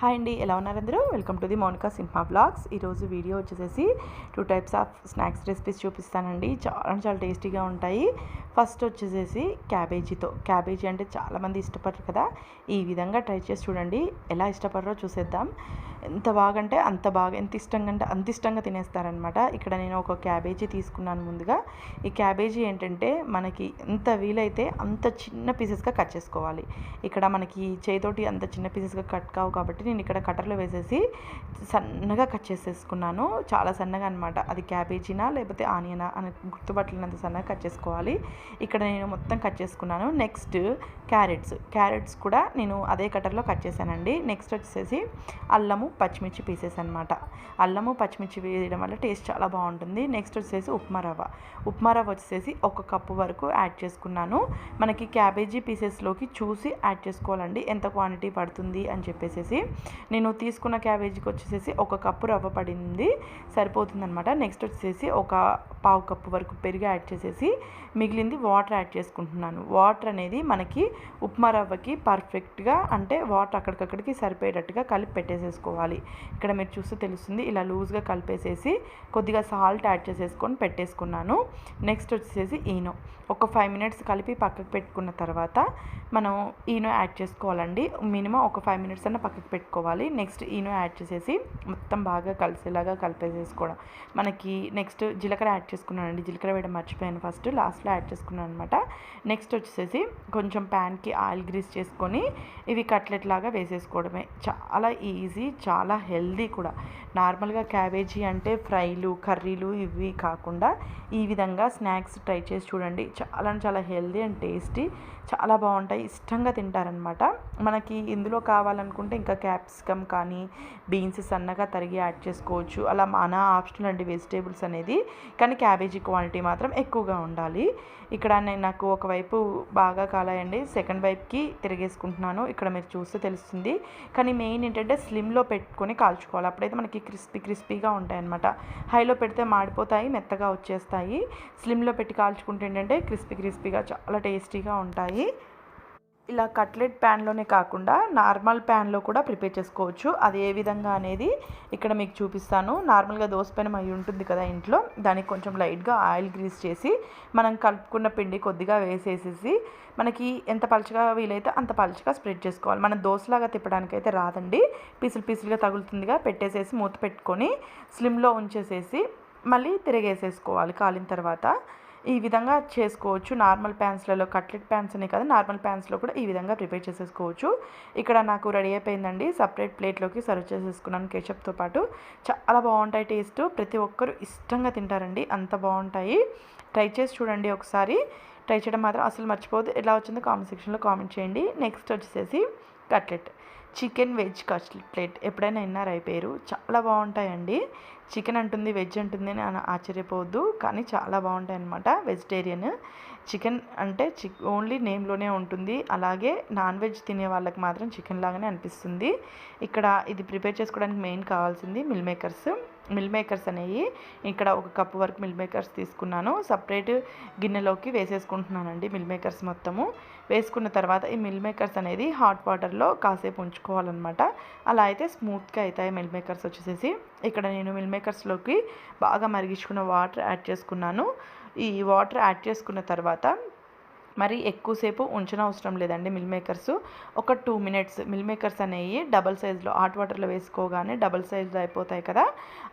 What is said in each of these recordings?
Hi అండి ఎలా ఉన్నారు అందరూ? Welcome to the Monika Simha blogs. ఈరోజు వీడియో వచ్చేసేసి two types of snacks recipes చూపిస్తానండి. చాలా చాలా టేస్టీగా ఉంటాయి. ఫస్ట్ వచ్చేసేసి క్యాబేజీతో. క్యాబేజీ అంటే చాలామంది ఇష్టపడరు కదా? ఈ విధంగా ట్రై చేసి చూడండి. ఎలా ఇష్టపడరో చూసేద్దాం. ఎంత బాగంటే అంత బాగా ఎంత ఇష్టంగా అంటే అంత ఇష్టంగా తినేస్తారనమాట ఇక్కడ నేను ఒక క్యాబేజీ తీసుకున్నాను ముందుగా. ఈ క్యాబేజీ ఏంటంటే మనకి ఎంత వీలైతే అంత చిన్న పీసెస్గా కట్ చేసుకోవాలి. ఇక్కడ మనకి చేతోటి అంత చిన్న పీసెస్గా కట్ కావు కాబట్టి నేను ఇక్కడ కట్టర్లో వేసేసి సన్నగా కట్ చేసేసుకున్నాను. చాలా సన్నగా అనమాట అది క్యాబేజీనా లేకపోతే ఆనియనా అని గుర్తుపట్టలేనంత సన్నగా కట్ చేసుకోవాలి. ఇక్కడ నేను మొత్తం కట్ చేసుకున్నాను. Next carrots. క్యారెట్స్ కూడా నేను అదే కట్టర్లో కట్ చేశానండి. నెక్స్ట్ వచ్చేసి అల్లము పచ్చిమిర్చి పీసెస్ అనమాట అల్లము పచ్చిమిర్చి వేయడం వల్ల టేస్ట్ చాలా బాగుంటుంది. నెక్స్ట్ వచ్చేసి ఉప్మా రవ్వ. ఉప్మా రవ్వ వచ్చేసి ఒక కప్పు వరకు యాడ్ చేసుకున్నాను. మనకి క్యాబేజీ పీసెస్లోకి చూసి యాడ్ చేసుకోవాలండి. ఎంత క్వాంటిటీ పడుతుంది అని చెప్పేసి నేను తీసుకున్న క్యాబేజీకి వచ్చేసి ఒక కప్పు రవ్వ పడింది సరిపోతుందనమాట నెక్స్ట్ వచ్చేసి ఒక పావు కప్పు వరకు పెరుగు యాడ్ చేసేసి మిగిలింది వాటర్ యాడ్ చేసుకుంటున్నాను. వాటర్ అనేది మనకి ఉప్మా రవ్వకి పర్ఫెక్ట్గా అంటే వాటర్ అక్కడికక్కడికి సరిపోయేటట్టుగా కలిపి పెట్టేసేసుకోవాలి. ఇక్కడ మీరు చూస్తే తెలుస్తుంది ఇలా లూజ్గా కలిపేసేసి కొద్దిగా సాల్ట్ యాడ్ చేసేసుకొని పెట్టేసుకున్నాను. నెక్స్ట్ వచ్చేసి ఈనో. ఒక ఫైవ్ మినిట్స్ కలిపి పక్కకు పెట్టుకున్న తర్వాత మనం ఈనో యాడ్ చేసుకోవాలండి. మినిమం ఒక ఫైవ్ మినిట్స్ అన్న పక్కకు పెట్టుకోవాలి. నెక్స్ట్ ఈనో యాడ్ చేసేసి మొత్తం బాగా కలిసేలాగా కలిపేసేసుకోవడం. మనకి నెక్స్ట్ జీలకర్ర యాడ్ చేసుకున్నానండి జీలకర్ర వేయడం మర్చిపోయాను ఫస్ట్. లాస్ట్లో యాడ్ చేసుకున్నాను అనమాట నెక్స్ట్ వచ్చేసి కొంచెం ప్యాన్కి ఆయిల్ గ్రీస్ చేసుకొని ఇవి కట్లెట్ లాగా వేసేసుకోవడమే. చాలా ఈజీ చాలా హెల్దీ కూడా. నార్మల్గా క్యాబేజీ అంటే ఫ్రైలు కర్రీలు ఇవి కాకుండా ఈ విధంగా స్నాక్స్ ట్రై చేసి చూడండి. చాలా చాలా హెల్దీ అండ్ టేస్టీ. చాలా బాగుంటాయి. ఇష్టంగా తింటారనమాట మనకి ఇందులో కావాలనుకుంటే ఇంకా క్యాప్సికమ్ కానీ బీన్స్ సన్నగా తరిగి యాడ్ చేసుకోవచ్చు. అలా మన ఆప్షనల్ అండి వెజిటేబుల్స్ అనేది. కానీ క్యాబేజీ క్వాంటిటీ మాత్రం ఎక్కువగా ఉండాలి. ఇక్కడ నేను నాకు ఒకవైపు బాగా కాలాయండి. సెకండ్ వైపుకి తిరిగేసుకుంటున్నాను. ఇక్కడ మీరు చూస్తే తెలుస్తుంది. కానీ మెయిన్ ఏంటంటే స్లిమ్లో పెట్టుకొని కాల్చుకోవాలి. అప్పుడైతే మనకి క్రిస్పీ క్రిస్పీగా ఉంటాయి అనమాట హైలో పెడితే మాడిపోతాయి మెత్తగా వచ్చేస్తాయి. స్లిమ్లో పెట్టి కాల్చుకుంటే ఏంటంటే క్రిస్పీ క్రిస్పీగా చాలా టేస్టీగా ఉంటాయి. ఇలా కట్లెట్ ప్యాన్లోనే కాకుండా నార్మల్ ప్యాన్లో కూడా ప్రిపేర్ చేసుకోవచ్చు. అది ఏ విధంగా అనేది ఇక్కడ మీకు చూపిస్తాను. నార్మల్గా దోసపెనం అయి ఉంటుంది కదా ఇంట్లో. దానికి కొంచెం లైట్గా ఆయిల్ గ్రీస్ చేసి మనం కలుపుకున్న పిండి కొద్దిగా వేసేసేసి మనకి ఎంత పలుచగా వీలైతే అంత పలుచగా స్ప్రెడ్ చేసుకోవాలి. మనం దోశలాగా తిప్పడానికి అయితే రాదండి. పీసులు పీసులుగా తగులుతుందిగా. పెట్టేసేసి మూత పెట్టుకొని స్లిమ్లో ఉంచేసేసి మళ్ళీ తిరిగేసేసుకోవాలి కాలిన తర్వాత. ఈ విధంగా చేసుకోవచ్చు. నార్మల్ ప్యాన్స్లలో కట్లెట్ ప్యాన్స్ అనే కదా నార్మల్ ప్యాన్స్లో కూడా ఈ విధంగా ప్రిపేర్ చేసేసుకోవచ్చు. ఇక్కడ నాకు రెడీ అయిపోయిందండి. సపరేట్ ప్లేట్లోకి సర్వ్ చేసేసుకున్నాను కేచప్తో పాటు. చాలా బాగుంటాయి టేస్ట్. ప్రతి ఒక్కరు ఇష్టంగా తింటారండి. అంత బాగుంటాయి. ట్రై చేసి చూడండి ఒకసారి. ట్రై చేయడం మాత్రం అసలు మర్చిపోదు ఎలా వచ్చిందో కామెంట్ సెక్షన్లో కామెంట్ చేయండి. నెక్స్ట్ వచ్చేసి కట్లెట్. Chicken veg cutlet. ఎప్పుడైనా విన్నారా ఈ పేరు? చాలా బాగుంటాయండి. చికెన్ అంటుంది వెజ్ అంటుంది అని ఆశ్చర్యపోవద్దు. కానీ చాలా బాగుంటాయి అన్నమాట వెజిటేరియన్. చికెన్ అంటే చిక్ ఓన్లీ నేమ్లోనే ఉంటుంది. అలాగే నాన్ వెజ్ తినే వాళ్ళకి మాత్రం చికెన్ లాగానే అనిపిస్తుంది. ఇక్కడ ఇది ప్రిపేర్ చేసుకోవడానికి మెయిన్ కావాల్సింది మిల్ మేకర్స్. మిల్ మేకర్స్ అనేవి ఇక్కడ ఒక కప్పు వరకు మిల్ మేకర్స్ తీసుకున్నాను. సపరేట్ గిన్నెలోకి వేసేసుకుంటున్నానండి మిల్ మేకర్స్ మొత్తము. వేసుకున్న తర్వాత ఈ మిల్ మేకర్స్ అనేది హాట్ వాటర్లో కాసేపు ఉంచుకోవాలన్నమాట. అలా అయితే స్మూత్గా అవుతాయి మిల్ మేకర్స్ వచ్చేసేసి. ఇక్కడ నేను మిల్ మేకర్స్లోకి బాగా మరిగించుకున్న వాటర్ యాడ్ చేసుకున్నాను. ఈ వాటర్ యాడ్ చేసుకున్న తర్వాత మరి ఎక్కువసేపు ఉంచనవసరం లేదండి మిల్ మేకర్స్. ఒక టూ మినిట్స్ మిల్ మేకర్స్ అనేవి డబల్ సైజులో హాట్ వాటర్లో వేసుకోగానే డబల్ సైజులో అయిపోతాయి కదా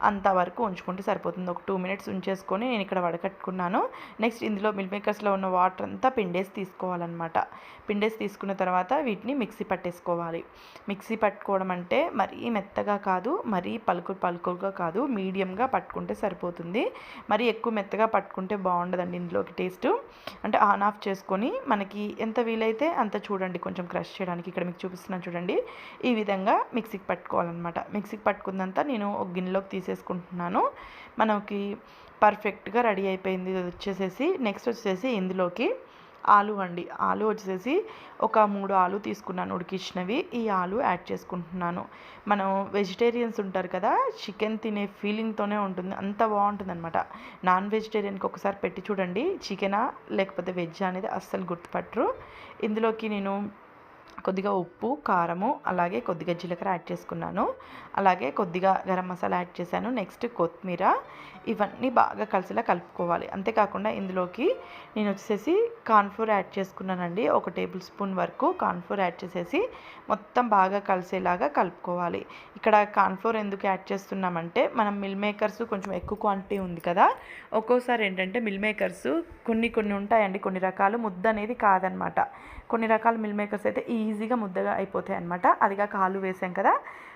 అంతవరకు ఉంచుకుంటే సరిపోతుంది. ఒక టూ మినిట్స్ ఉంచేసుకొని నేను ఇక్కడ వడకట్టుకున్నాను. నెక్స్ట్ ఇందులో మిల్ మేకర్స్లో ఉన్న వాటర్ అంతా పిండేసి తీసుకోవాలన్నమాట. పిండేసి తీసుకున్న తర్వాత వీటిని మిక్సీ పట్టేసుకోవాలి. మిక్సీ పట్టుకోవడం అంటే మరీ మెత్తగా కాదు మరీ పలుకు పలుకుగా కాదు మీడియంగా పట్టుకుంటే సరిపోతుంది. మరి ఎక్కువ మెత్తగా పట్టుకుంటే బాగుండదండి ఇందులోకి టేస్ట్. అంటే ఆన్ ఆఫ్ చేసుకొని మనకి ఎంత వీలైతే అంత చూడండి. కొంచెం క్రష్ చేయడానికి ఇక్కడ మీకు చూపిస్తున్నాను చూడండి. ఈ విధంగా మిక్సీకి పట్టుకోవాలన్నమాట. మిక్సీకి పట్టుకుందంతా నేను ఒక గిన్నెలోకి తీసేసుకుంటున్నాను. మనకి పర్ఫెక్ట్గా రెడీ అయిపోయింది. వచ్చేసేసి నెక్స్ట్ వచ్చేసి ఇందులోకి ఆలు అండి. ఆలు వచ్చేసి ఒక మూడు ఆలు తీసుకున్నాను ఉడికించినవి. ఈ ఆలు యాడ్ చేసుకుంటున్నాను. మనం వెజిటేరియన్స్ ఉంటారు కదా చికెన్ తినే ఫీలింగ్తోనే ఉంటుంది. అంత బాగుంటుంది అనమాట నాన్ వెజిటేరియన్కి ఒకసారి పెట్టి చూడండి. చికెనా లేకపోతే వెజ్ అనేది అస్సలు గుర్తుపట్టరు. ఇందులోకి నేను కొద్దిగా ఉప్పు కారము అలాగే కొద్దిగా జీలకర్ర యాడ్ చేసుకున్నాను. అలాగే కొద్దిగా గరం మసాలా యాడ్ చేశాను. నెక్స్ట్ కొత్తిమీర. ఇవన్నీ బాగా కలిసిలా కలుపుకోవాలి. అంతేకాకుండా ఇందులోకి నేను వచ్చేసి కార్న్ఫ్లోర్ యాడ్ చేసుకున్నానండి. ఒక టేబుల్ స్పూన్ వరకు కార్న్ఫ్లోర్ యాడ్ చేసేసి మొత్తం బాగా కలిసేలాగా కలుపుకోవాలి. ఇక్కడ కార్న్ఫ్లోర్ ఎందుకు యాడ్ చేస్తున్నామంటే మనం మిల్ మేకర్స్ కొంచెం ఎక్కువ క్వాంటిటీ ఉంది కదా. ఒక్కోసారి ఏంటంటే మిల్ మేకర్స్ కొన్ని కొన్ని ఉంటాయండి. కొన్ని రకాలు ముద్ద అనేది కాదనమాట. కొన్ని రకాల మిల్ మేకర్స్ అయితే ఈ ఈజీగా ముద్దగా అయిపోతాయి అనమాట అదిగా కాలు వేసాం కదా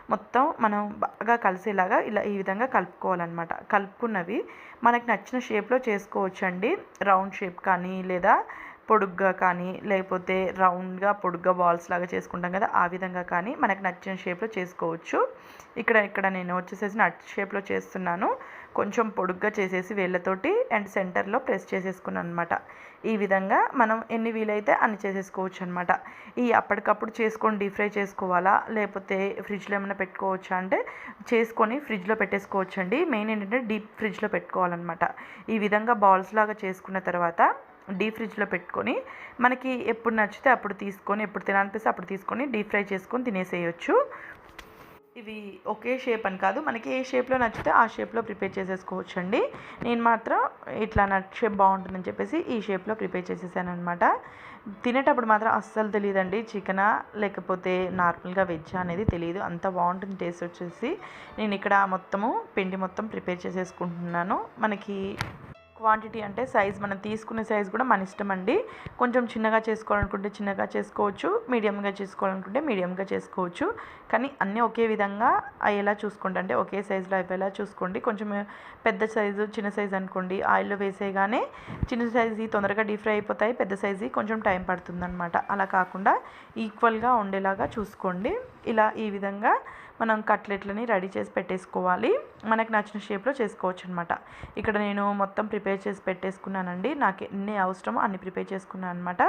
మొత్తం మనం బాగా కలిసేలాగా ఇలా ఈ విధంగా కలుపుకోవాలన్నమాట. కలుపుకున్నవి మనకు నచ్చిన షేప్లో చేసుకోవచ్చండి. రౌండ్ షేప్ కానీ లేదా పొడుగ్గా కానీ లేకపోతే రౌండ్గా పొడుగ్గా బాల్స్ లాగా చేసుకుంటాం కదా ఆ విధంగా కానీ మనకు నచ్చిన షేప్లో చేసుకోవచ్చు. ఇక్కడ ఇక్కడ నేను వచ్చేసేసి నట్ షేప్లో చేస్తున్నాను. కొంచెం పొడుగ్గా చేసేసి వేళ్ళతోటి అండ్ సెంటర్లో ప్రెస్ చేసేసుకున్నాను అనమాట ఈ విధంగా మనం ఎన్ని వీలైతే అన్ని చేసేసుకోవచ్చు అనమాట ఈ అప్పటికప్పుడు చేసుకొని డీప్ ఫ్రై చేసుకోవాలా లేకపోతే ఫ్రిడ్జ్లో ఏమైనా పెట్టుకోవచ్చా అంటే చేసుకొని ఫ్రిడ్జ్లో పెట్టేసుకోవచ్చండి. మెయిన్ ఏంటంటే డీప్ ఫ్రిడ్జ్లో పెట్టుకోవాలన్నమాట. ఈ విధంగా బాల్స్ లాగా చేసుకున్న తర్వాత డీప్ ఫ్రిడ్జ్లో పెట్టుకొని మనకి ఎప్పుడు నచ్చితే అప్పుడు తీసుకొని ఎప్పుడు తినాలనిపిస్తే అప్పుడు తీసుకొని డీప్ ఫ్రై చేసుకొని తినేసేయచ్చు. ఇవి ఒకే షేప్ అని కాదు మనకి ఏ షేప్లో నచ్చితే ఆ షేప్లో ప్రిపేర్ చేసేసుకోవచ్చు అండి నేను మాత్రం ఇట్లా నట్ షేప్ బాగుంటుందని చెప్పేసి ఈ షేప్లో ప్రిపేర్ చేసేసాను అనమాట తినేటప్పుడు మాత్రం అస్సలు తెలియదండి చికెనా లేకపోతే నార్మల్గా వెజ్ అనేది తెలియదు అంత బాగుంటుంది టేస్ట్ వచ్చేసి. నేను ఇక్కడ మొత్తము పిండి మొత్తం ప్రిపేర్ చేసేసుకుంటున్నాను. మనకి క్వాంటిటీ అంటే సైజ్ మనం తీసుకునే సైజ్ కూడా మన ఇష్టం అండి కొంచెం చిన్నగా చేసుకోవాలనుకుంటే చిన్నగా చేసుకోవచ్చు మీడియంగా చేసుకోవాలనుకుంటే మీడియంగా చేసుకోవచ్చు. కానీ అన్నీ ఒకే విధంగా అయ్యేలా చూసుకోండి. అంటే ఒకే సైజులో అయిపోయేలా చూసుకోండి. కొంచెం పెద్ద సైజు చిన్న సైజు అనుకోండి. ఆయిల్లో వేసేయగానే చిన్న సైజు తొందరగా డీప్ ఫ్రై అయిపోతాయి. పెద్ద సైజు కొంచెం టైం పడుతుందన్నమాట. అలా కాకుండా ఈక్వల్గా ఉండేలాగా చూసుకోండి. ఇలా ఈ విధంగా మనం కట్లెట్లని రెడీ చేసి పెట్టేసుకోవాలి. మనకు నచ్చిన షేప్లో చేసుకోవచ్చు అనమాట ఇక్కడ నేను మొత్తం ప్రిపేర్ చేసి పెట్టేసుకున్నానండి. నాకు ఎన్ని అవసరమో అన్ని ప్రిపేర్ చేసుకున్నాను అనమాట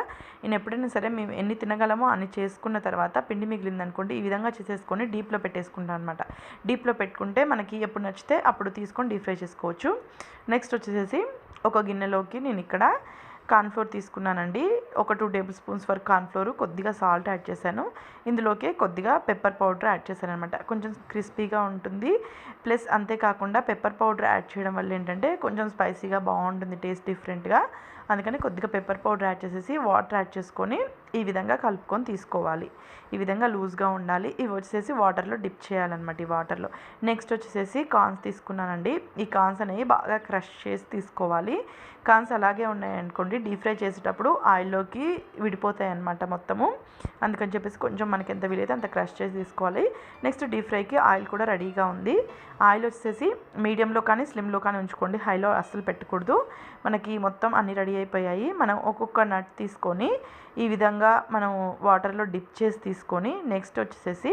నేను ఎప్పుడైనా సరే మేము ఎన్ని తినగలమో అన్ని చేసుకున్న తర్వాత పిండి మిగిలిందనుకోండి ఈ విధంగా చేసేసుకొని డీప్లో పెట్టేసుకుంటాను అనమాట డీప్లో పెట్టుకుంటే మనకి ఎప్పుడు నచ్చితే అప్పుడు తీసుకొని డీప్ ఫ్రై చేసుకోవచ్చు. నెక్స్ట్ వచ్చేసేసి ఒక గిన్నెలోకి నేను ఇక్కడ కార్న్ఫ్లోర్ తీసుకున్నానండి. ఒక టూ టేబుల్ స్పూన్స్ వరకు కార్న్ఫ్లోర్ కొద్దిగా సాల్ట్ యాడ్ చేశాను. ఇందులోకి కొద్దిగా పెప్పర్ పౌడర్ యాడ్ చేశాను అనమాట కొంచెం క్రిస్పీగా ఉంటుంది. ప్లస్ అంతేకాకుండా పెప్పర్ పౌడర్ యాడ్ చేయడం వల్ల ఏంటంటే కొంచెం స్పైసీగా బాగుంటుంది టేస్ట్ డిఫరెంట్గా. అందుకని కొద్దిగా పెప్పర్ పౌడర్ యాడ్ చేసేసి వాటర్ యాడ్ చేసుకొని ఈ విధంగా కలుపుకొని తీసుకోవాలి. ఈ విధంగా లూజ్గా ఉండాలి. ఇవి వచ్చేసి వాటర్లో డిప్ చేయాలన్నమాట ఈ వాటర్లో. నెక్స్ట్ వచ్చేసి కాన్స్ తీసుకున్నానండి. ఈ కాన్స్ అనేవి బాగా క్రష్ చేసి తీసుకోవాలి. కాన్స్ అలాగే ఉన్నాయనుకోండి డీప్ ఫ్రై చేసేటప్పుడు ఆయిల్లోకి విడిపోతాయి అన్నమాట మొత్తము. అందుకని చెప్పేసి కొంచెం మనకి ఎంత వీలైతే అంత క్రష్ చేసి తీసుకోవాలి. నెక్స్ట్ డీప్ ఫ్రైకి ఆయిల్ కూడా రెడీగా ఉంది. ఆయిల్ వచ్చేసి మీడియంలో కానీ స్లిమ్లో కానీ ఉంచుకోండి. హైలో అస్సలు పెట్టకూడదు. మనకి మొత్తం అన్ని రెడీ అయిపోయాయి. మనం ఒక్కొక్క నట్ తీసుకొని ఈ విధంగా మనం వాటర్లో డిప్ చేసి తీసుకొని నెక్స్ట్ వచ్చేసేసి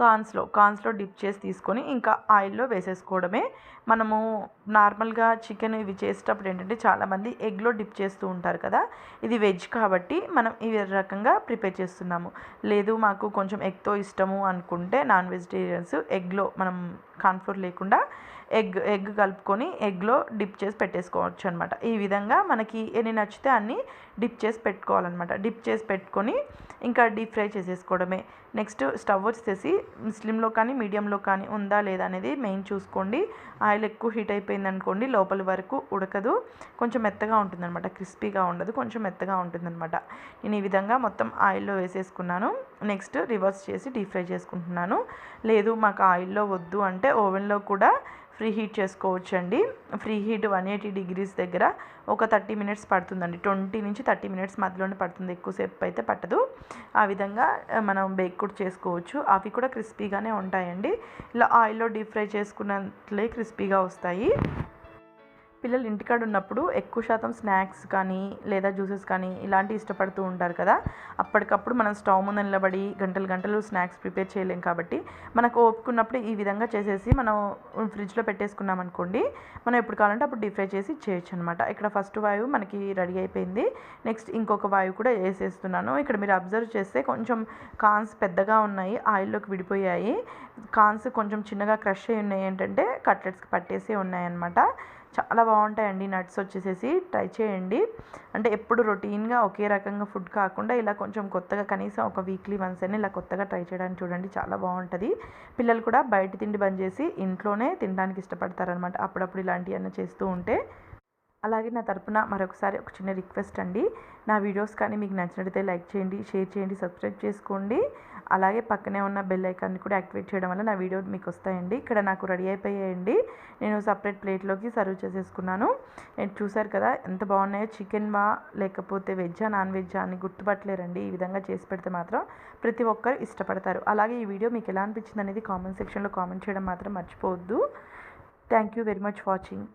కార్న్స్లో కార్న్స్లో డిప్ చేసి తీసుకొని ఇంకా ఆయిల్లో వేసేసుకోవడమే మనము నార్మల్గా చికెన్ ఇవి చేసేటప్పుడు ఏంటంటే చాలామంది ఎగ్లో డిప్ చేస్తూ ఉంటారు కదా ఇది వెజ్ కాబట్టి మనం ఈ రకంగా ప్రిపేర్ చేస్తున్నాము. లేదు మాకు కొంచెం ఎగ్తో ఇష్టము అనుకుంటే నాన్ వెజిటేరియన్స్ ఎగ్లో మనం కాన్ఫ్లోర్ లేకుండా ఎగ్ ఎగ్ కలుపుకొని ఎగ్లో డిప్ చేసి పెట్టేసుకోవచ్చు అనమాట ఈ విధంగా మనకి ఎన్ని నచ్చితే అన్ని డిప్ చేసి పెట్టుకోవాలన్నమాట. డిప్ చేసి పెట్టుకొని ఇంకా డీప్ ఫ్రై చేసేసుకోవడమే. నెక్స్ట్ స్టవ్ వచ్చేసి స్లిమ్లో కానీ మీడియంలో కానీ ఉందా లేదా అనేది మెయిన్ చూసుకోండి. ఆయిల్ ఎక్కువ హీట్ అయిపోయింది అనుకోండి లోపల వరకు ఉడకదు. కొంచెం మెత్తగా ఉంటుందన్నమాట క్రిస్పీగా ఉండదు కొంచెం మెత్తగా ఉంటుందన్నమాట. నేను ఈ విధంగా మొత్తం ఆయిల్లో వేసేసుకున్నాను. నెక్స్ట్ రివర్స్ చేసి డీప్ ఫ్రై చేసుకుంటున్నాను. లేదు మాకు ఆయిల్లో వద్దు అంటే ఓవెన్లో కూడా ఫ్రీ హీట్ చేసుకోవచ్చండి. Preheat one eighty degrees దగ్గర ఒక థర్టీ మినిట్స్ పడుతుందండి. ట్వంటీ నుంచి థర్టీ మినిట్స్ మధ్యలోనే పడుతుంది. ఎక్కువసేపు అయితే పట్టదు. ఆ విధంగా మనం బేక్ కూడా చేసుకోవచ్చు. అవి కూడా క్రిస్పీగానే ఉంటాయండి. ఇలా ఆయిల్లో డీప్ ఫ్రై చేసుకున్నట్లే క్రిస్పీగా వస్తాయి. పిల్లలు ఇంటికాడ ఉన్నప్పుడు ఎక్కువ శాతం స్నాక్స్ కానీ లేదా జ్యూసెస్ కానీ ఇలాంటివి ఇష్టపడుతూ ఉంటారు కదా. అప్పటికప్పుడు మనం స్టవ్ ముందు నిలబడి గంటలు గంటలు స్నాక్స్ ప్రిపేర్ చేయలేం కాబట్టి మనకు ఓపుకున్నప్పుడు ఈ విధంగా చేసేసి మనం ఫ్రిడ్జ్లో పెట్టేసుకున్నాం అనుకోండి మనం ఎప్పుడు కావాలంటే అప్పుడు డీప్ ఫ్రై చేసి చేయొచ్చు అనమాట ఇక్కడ ఫస్ట్ వాయువు మనకి రెడీ అయిపోయింది. నెక్స్ట్ ఇంకొక వాయువు కూడా వేసేస్తున్నాను. ఇక్కడ మీరు అబ్జర్వ్ చేస్తే కొంచెం కాన్స్ పెద్దగా ఉన్నాయి ఆయిల్లోకి విడిపోయాయి. కాన్స్ కొంచెం చిన్నగా క్రష్ అయి ఉన్నాయి ఏంటంటే కట్లెట్స్కి పట్టేసి ఉన్నాయన్నమాట చాలా బాగుంటాయండి నట్స్ వచ్చేసేసి. ట్రై చేయండి. అంటే ఎప్పుడు రొటీన్గా ఒకే రకంగా ఫుడ్ కాకుండా ఇలా కొంచెం కొత్తగా కనీసం ఒక వీక్లీ వన్స్ అయినా ఇలా కొత్తగా ట్రై చేయడానికి చూడండి చాలా బాగుంటుంది. పిల్లలు కూడా బయట తిండి బంద్ చేసి ఇంట్లోనే తినడానికి ఇష్టపడతారనమాట అప్పుడప్పుడు ఇలాంటివన్నీ చేస్తూ ఉంటే అలాగే నా తరపున మరొకసారి ఒక చిన్న రిక్వెస్ట్ అండి. నా వీడియోస్ కానీ మీకు నచ్చినట్లయితే లైక్ చేయండి షేర్ చేయండి సబ్స్క్రైబ్ చేసుకోండి. అలాగే పక్కనే ఉన్న బెల్ ఐకాన్ని కూడా యాక్టివేట్ చేయడం వల్ల నా వీడియో మీకు వస్తాయండి. ఇక్కడ నాకు రెడీ అయిపోయాయండి. నేను సపరేట్ ప్లేట్లోకి సర్వ్ చేసేసుకున్నాను. నేను చూసారు కదా ఎంత బాగున్నాయో. చికెన్ వా లేకపోతే వెజ్జా నాన్ వెజ్జా అని గుర్తుపట్టలేరండి. ఈ విధంగా చేసి పెడితే మాత్రం ప్రతి ఒక్కరు ఇష్టపడతారు. అలాగే ఈ వీడియో మీకు ఎలా అనిపించింది అనేది కామెంట్ సెక్షన్లో కామెంట్ చేయడం మాత్రం మర్చిపోవద్దు. Thank you very much watching.